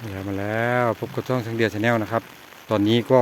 มาแล้วมาแล้วพบกับช่องสังเดียชาแนลนะครับ ตอนนี้ก็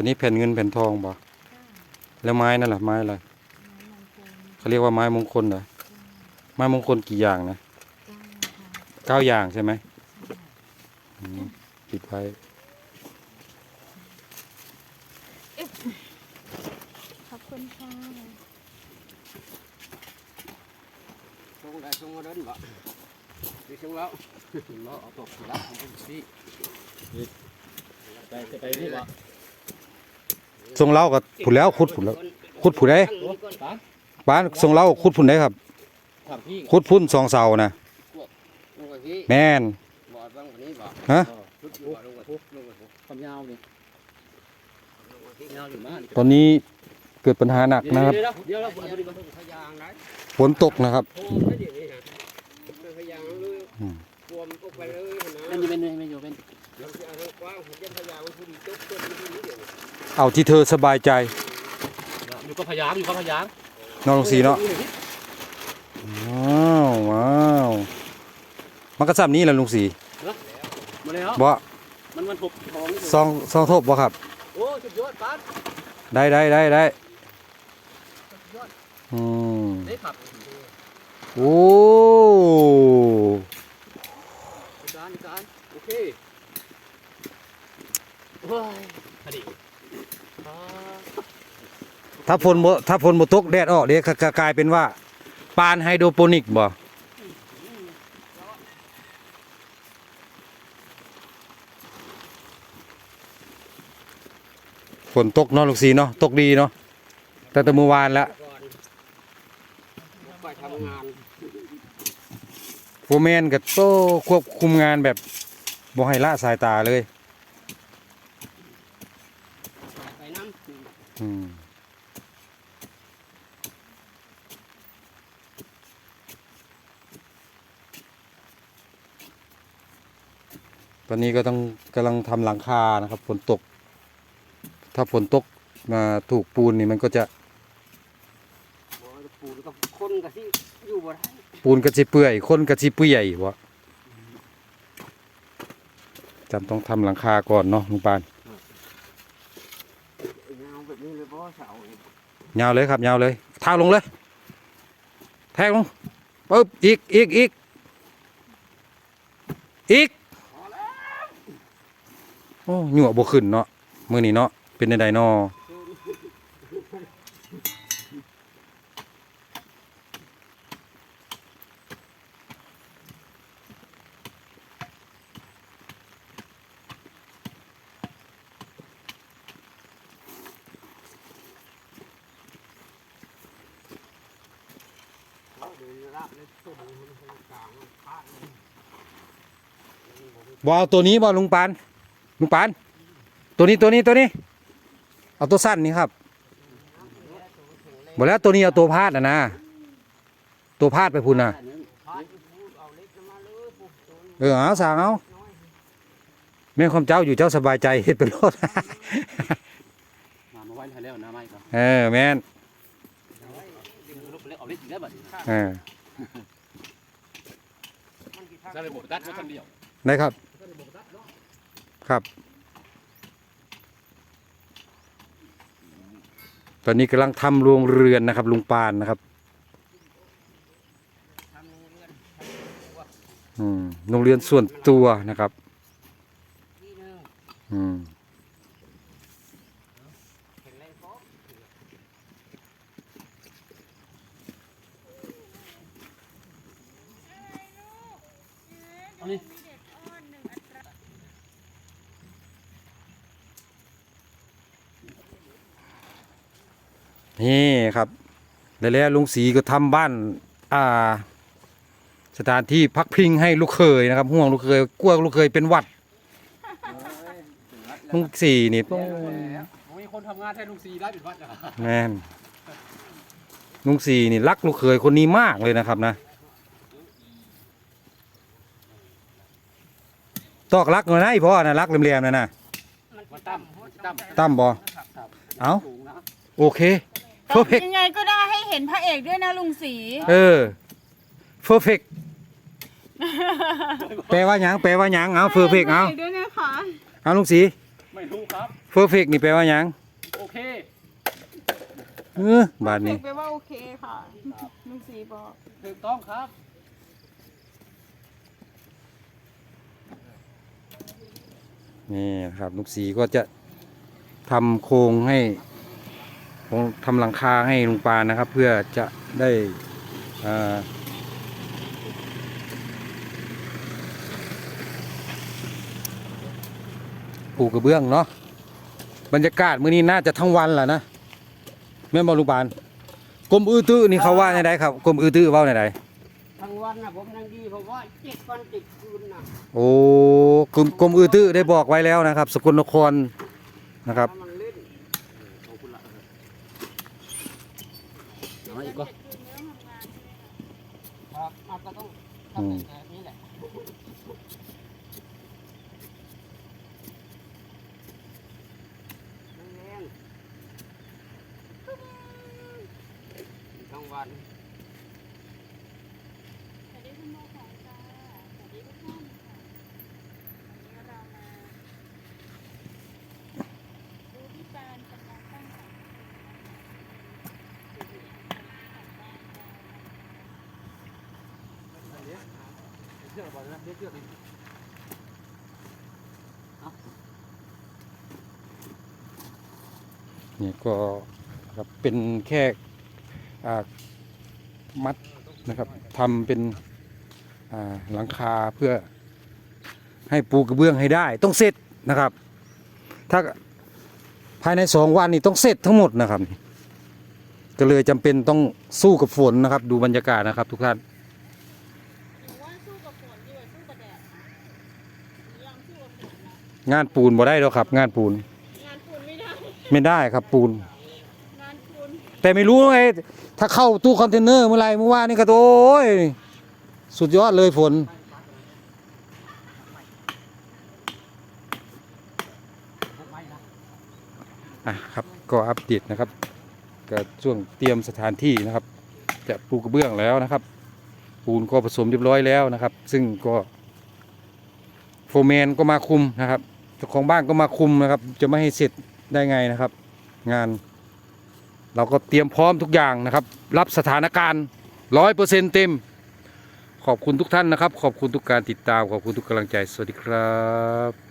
ตัวนี้แผ่นเงินแผ่นทองบ่แล้วไม้นั่นแหละไม้อะไรเขาเรียกว่าไม้มงคลเหรอไม้มงคลกี่อย่างนะเก้าอย่างใช่ไหมอืมปิดไว้ขอบคุณค่ะ Xong lại xong ở đến vợ Đi xong lão Nó ở cột lá không có gì ไปจะไปนี่บ่ ทรงเล่ากับผุดแล้วขุดผุดแล้วขุดผุดได้ปะบ้านทรงเล่าขุดผุดได้ครับถามพี่ขุดพุ่นสองเสานะ Luôn rồi gì แม่น Bỏ văng vào ní vợ ฮะ Rút vô bỏ luôn rồi Luôn rồi ความยาวนี่ยาวอยู่มากตอนนี้เกิดปัญหาหนักนะครับเดี๋ยวเดี๋ยวเดี๋ยว Bây giờ đi con thời gian đấy ฝนตกนะครับ Thôi cái gì vậy hả Thời gian nó lưu Ừ. Cuồng cục phải lưu เป็น hả อยู่เป็นเป็นอยู่เป็น Làm sao nó quá Thời gian thời gian nó đi tốt Tốt đi đi đi เอาที่เธอสบายใจอยู่กับพยางอยู่กับพยางนอนลงสีเนาะว้าวว้าวมันก็ซ้ำนี้แหละลุงสีมาแล้วบ่มันมันทบทองนี่ซองซองทบบ่ครับโอ้สุดยอดปานได้ได้ได้ได้อืมได้ผักโอ้การการโอเคโอ้ยพอดีอ่า ถ้าฝนบ่ถ้าฝนบ่ตกแดดออกเดี๋ยวก็กลายเป็นว่าปานไฮโดรโปนิกบ่ฝนตกเนาะลูกสีเนาะตกดีเนาะตั้งแต่เมื่อวานแล้วโฟแมนกับโตควบคุมงานแบบบ่ให้ละสายตาเลย ตอนนี้ก็ต้องกำลังทำหลังคานะครับฝนตก ถ้าฝนตกมาถูกปูนนี่มันก็จะ Bỏ Phụ nó có khôn cả gì Dù bỏ đấy ปูนกระชิเปื่อยคนกระชิเปื่อยวะจำต้องทำหลังคาก่อนเนาะลุงปาน Nhau vậy như là bó xạo ยาวเลยครับยาวเลยเท้าลงเลย แทงลงปึ๊บอีกอีกอีกอีกโอ้หยวบขึ้นเนาะมือนี้เนาะเป็นในใดเนาะบเอาตัวนี้บอลุงปาน ลุงปาน ตัวนี้ตัวนี้ตัวนี้ เอาตัวสั้นนี่ครับหมดแล้วตัวนี้เอาตัวพาดนะนะ ตัวพาดไปพุ่นนะเออเอาสั่งเอาแม่ความเจ้าอยู่เจ้าสบายใจเฮ็ดเป็นรถมามาไว้ให้แล้วนะไม่ก็เออแม่นลุกแล้วเอาเล็กอีกแล้วบัดนี้เออก็เลยบอกตัดว่าคนเดียวได้ครับ ครับ ตอนนี้กำลังทำโรงเรือนนะครับ ลุงปานนะครับโรงเรียนส่วนตัวนะครับ อืมอ นี่ครับแล้วแล้วลุงศรีก็ทำบ้าน อ่า สถานที่พักพิงให้ลูกเคยนะครับ ห่วงลูกเคยกลัวลูกเคยเป็นหวัดลุงศรีนี่ต้องมีคนทำงานแทนลุงซีได้เป็นวัดเหรอแม่นลุงศรีนี่รักลูกเคยคนนี้มากเลยนะครับนะตอกรักหน่อยนะไอ้พ่อนะรักเหลี่ยมๆนะนะมันตั้มตั้มตั้มบอครับเอ้าสูงนะโอเค เพอร์เฟกยังไงก็ได้ให้เห็นพระเอกด้วยนะลุงศรีเออเพอร์เฟกแปลว่าหยังแปลว่าหยังเอาเพอร์เฟกเอาพระด้วยนะคะเอาลุงศรีไม่รู้ครับ เพอร์เฟกนี่แปลว่าหยังโอเค เออบาทนี้แปลว่าโอเคค่ะลุงศรีบอกถูกต้องครับ นี่นะครับลุงศรีก็จะทำโครงให้ ทำหลังคาให้ลุงปานนะครับ เพื่อจะได้อ่าปูกระเบื้องเนาะบรรยากาศมื้อนี้น่าจะทั้งวันแหละนะแม่นบอลุงปานกรมอือตื้อนี่เขาว่าในใดครับกรมอือตื้อเว่าในใดทั้งวันนะผมนั่งดีเพราะว่าเจ็ดวันติดคืนนะโอ้กรมกรมอือตื้อได้บอกไว้แล้วนะครับ สกลนครนะครับถ้ามันเล่นขอบคุณละ เอาอีกก็ครับมันก็ต้องทำแบบนี้แหละแรงๆทั้งวัน สวัสดีคุณโมของจ้าสวัสดีทุกท่านค่ะวันนี้เรามาดูที่การกำลังตั้งหลัก เชือก่อนนะเชื่อดินี่ก็ครับเป็นแค่มัดนะครับทำเป็นหลังคาเพื่อให้ปูกระเบื้องให้ได้ ต้องเสร็จนะครับ ถ้าภายในสองวันนี้ต้องเสร็จทั้งหมดนะครับ ก็เลยจำเป็นต้องสู้กับฝนนะครับ ดูบรรยากาศนะครับทุกท่านว่าสู้กับฝนดีกว่าสู้กับแดดนะหนูยอมสู้กับฝนนะ งานปูนบ่ได้หรอกครับ งานปูน งานปูนไม่ได้ไม่ได้ครับปูน งานปูนแต่ไม่รู้ไงถ้าเข้าตู้คอนเทนเนอร์เมื่อไหรเมื่อวานนี่ก็โอ้ยสุดยอดเลยฝน อะครับก็อัปเดตนะครับก็ช่วงเตรียมสถานที่นะครับ จะปูกระเบื้องแล้วนะครับ ปูนก็ผสมเรียบร้อยแล้วนะครับ ซึ่งก็ โฟร์แมนก็มาคุมนะครับ เจ้าของบ้านก็มาคุมนะครับ จะไม่ให้เสร็จได้ไงนะครับ งาน เราก็เตรียมพร้อมทุกอย่างนะครับ รับสถานการณ์ร้อยเปอร์เซ็นต์เต็ม ขอบคุณทุกท่านนะครับ ขอบคุณทุกการติดตาม ขอบคุณทุกกำลังใจ สวัสดีครับ